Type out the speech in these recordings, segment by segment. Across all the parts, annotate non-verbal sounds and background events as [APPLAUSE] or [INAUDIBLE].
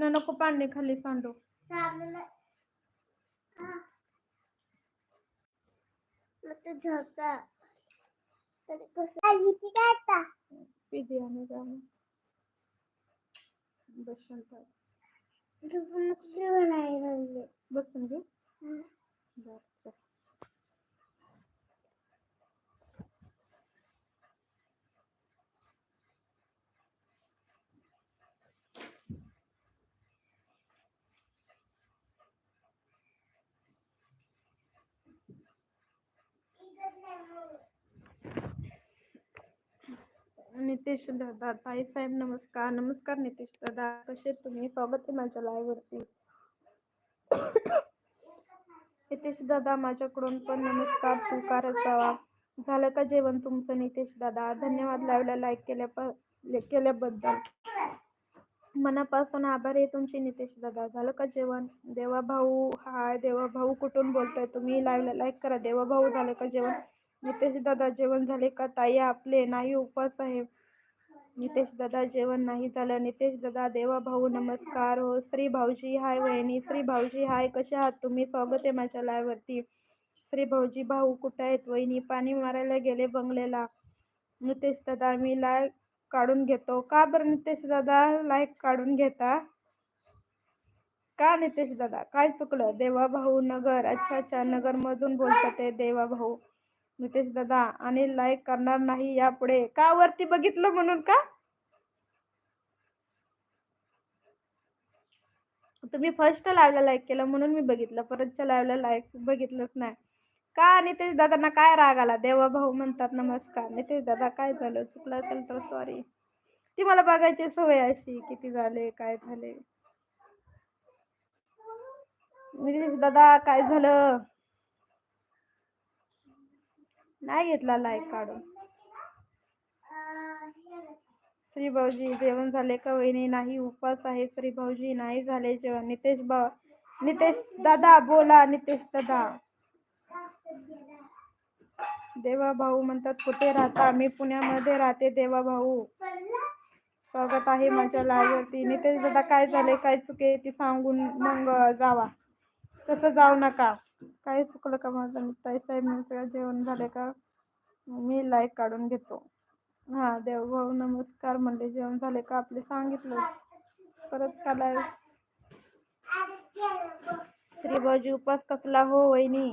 तिनं नको पाणी खाली सांडू. जाऊन बसून बसून घे हं. बरं, चल. नितेश दादा ताई साहेब नमस्कार. नमस्कार नितेश दादा कसे तुम्ही? स्वागत आहे माझ्या लाईव्हवरती नितेश दादा माझ्याकडून पण नमस्कार स्वीकार असावा झालं का जेवण तुमचं नितेश दादा धन्यवाद लाईव्हला लाईक केल्या केल्याबद्दल. मनापासून आभार आहे तुमचे नितेश दादा झालं का जेवण? देवा भाऊ हाय देवा भाऊ कुठून बोलताय तुम्ही? लाईव्हला लाईक करा. देवा भाऊ झालं का जेवण? नितेश दादा जेवण झाले का? ताई आपले नाही उपवास आहे. नितेश दादा जेवण नाही झालं. नितेश दादा देवा भाऊ नमस्कार. हो श्री भाऊजी हाय वहिनी. श्री भाऊजी हाय. कसे आहात तुम्ही? स्वागत आहे माझ्या लायवरती श्री भाऊजी भाऊ कुठे आहेत वहिनी? पाणी मारायला गेले बंगलेला नितेश दादा मी लाईक काढून घेतो. का बरं नितेश दादा? लाईक काढून घेता? का नितेश दादा? काय चुकलं? देवा भाऊ नगर. अच्छा अच्छा. नगरमधून बोलतात ते देवा भाऊ. नितेश दादा आणि लाईक करणार नाही यापुढे. का वरती बघितलं म्हणून का? तुम्ही फर्स्ट लाईव्हला लाईक केलं म्हणून मी बघितलं. परतच्या लाईव्हला लाईक बघितलंच नाही. का नितेश दादांना काय राग आला? देवा भाऊ म्हणतात नमस्कार. नितेश दादा काय झालं? चुकलं असेल तर सॉरी ती मला बघायची सवय अशी किती झाले काय झाले? नितेश दादा काय झालं? नाही घेतला लाईक काढून. श्री भाऊजी जेवण झाले का वहिनी? नाही उपवास आहे. श्री भाऊजी नाही झाले जेवण. नितेश भाऊ नितेश दादा बोला नितेश दादा. देवा भाऊ म्हणतात कुठे राहता? मी पुण्यामध्ये राहते देवा भाऊ. स्वागत आहे माझ्या लाईव्हवरती नितेश दादा काय झाले काय चुके ती सांगून मग जावा. तसं जाऊ नका. काही चुकलं का माझं? ताई साहेब सगळं जेवण झाले का? मी लाईक काढून घेतो. हां देवभाऊ नमस्कार म्हणले. जेवण झाले का? आपले सांगितलं. परत का लाईव्ह श्रीभाऊजी उपास कसला हो वहिनी?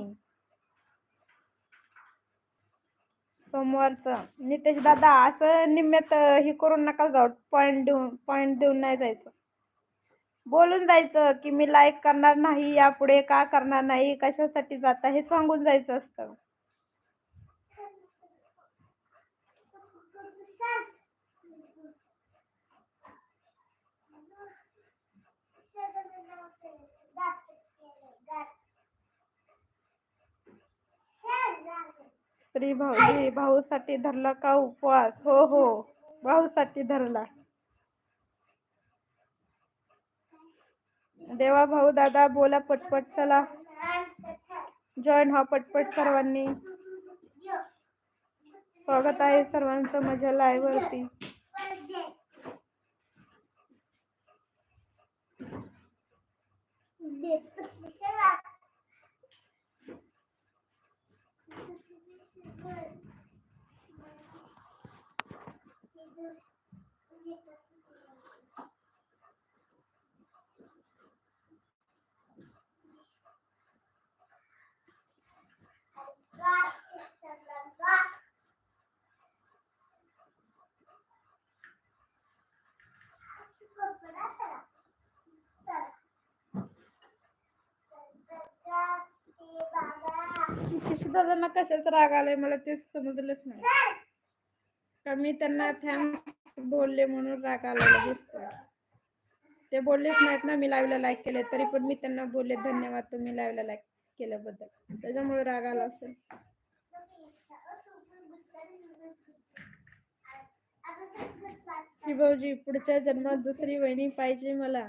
सोमवारचं. नितेश दादा असं निम्म्यात हे करून नका जाऊ. पॉईंट देऊन पॉईंट देऊन नाही जायचं. बोलून जायचं की मी लाईक करणार नाही यापुढे का करणार नाही कशासाठी जाता हे सांगून जायचं असतं. श्री भाऊजी भाऊसाठी धरला का उपवास? हो हो. भाऊसाठी धरला. देवा भाऊ दादा बोला पटपट चला. जॉईन हा हो पटपट सर्वांनी. स्वागत आहे सर्वांचं माझ्या लाईव्ह वरती. किशी दादांना कशाचा राग आलाय? मला तेच समजलंच नाही. का मी त्यांना थँक बोलले म्हणून राग आलेला दिसतोय ते बोललेच नाहीत ना मी लाईव्हला लाईक केले तरी पण मी त्यांना बोलले धन्यवाद तुम्ही लाईव्हला लाईक केल्याबद्दल. त्याच्यामुळे राग आला असेल. शिभाजी भाऊजी पुढच्या जन्मात दुसरी वहिनी पाहिजे मला.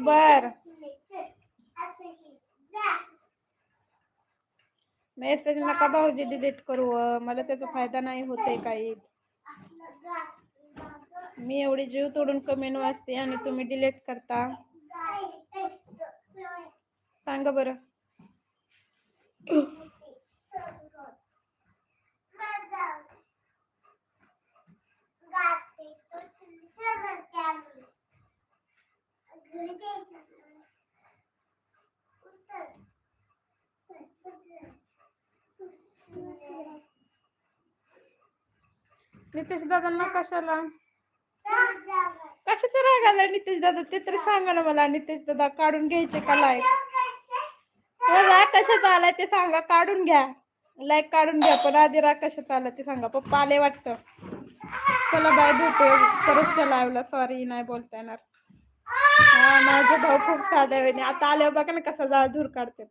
बर. मेसेज नका भाऊजी डिलीट करू मला त्याचा फायदा नाही होते काही. मी एवढी जीव तोडून कमेंट वाचते आणि तुम्ही डिलीट करता. सांगा बरं [COUGHS] सरगोट. माझा. गाते. तो सगळं त्यामुळे. घरी जायचं. उत्तर. उत्तर. नितेश दादांना कशाला? कशाचा राग आला नितेश दादा? ते तरी सांगा ना मला. नितेश दादा काढून घ्यायचे का लाईक राग कशाचा आलाय ते सांगा. काढून घ्या. लाईक काढून घ्या. पण आधी राग कशाचा आला ते सांगा. पप्पा आले वाटतं. चला बाय भेटू परत लावला सॉरी नाही बोलता येणार. हा माझा भाऊ खूप साधा वेळी आता आल्यावर बघा ना कसा जाळ धूर काढते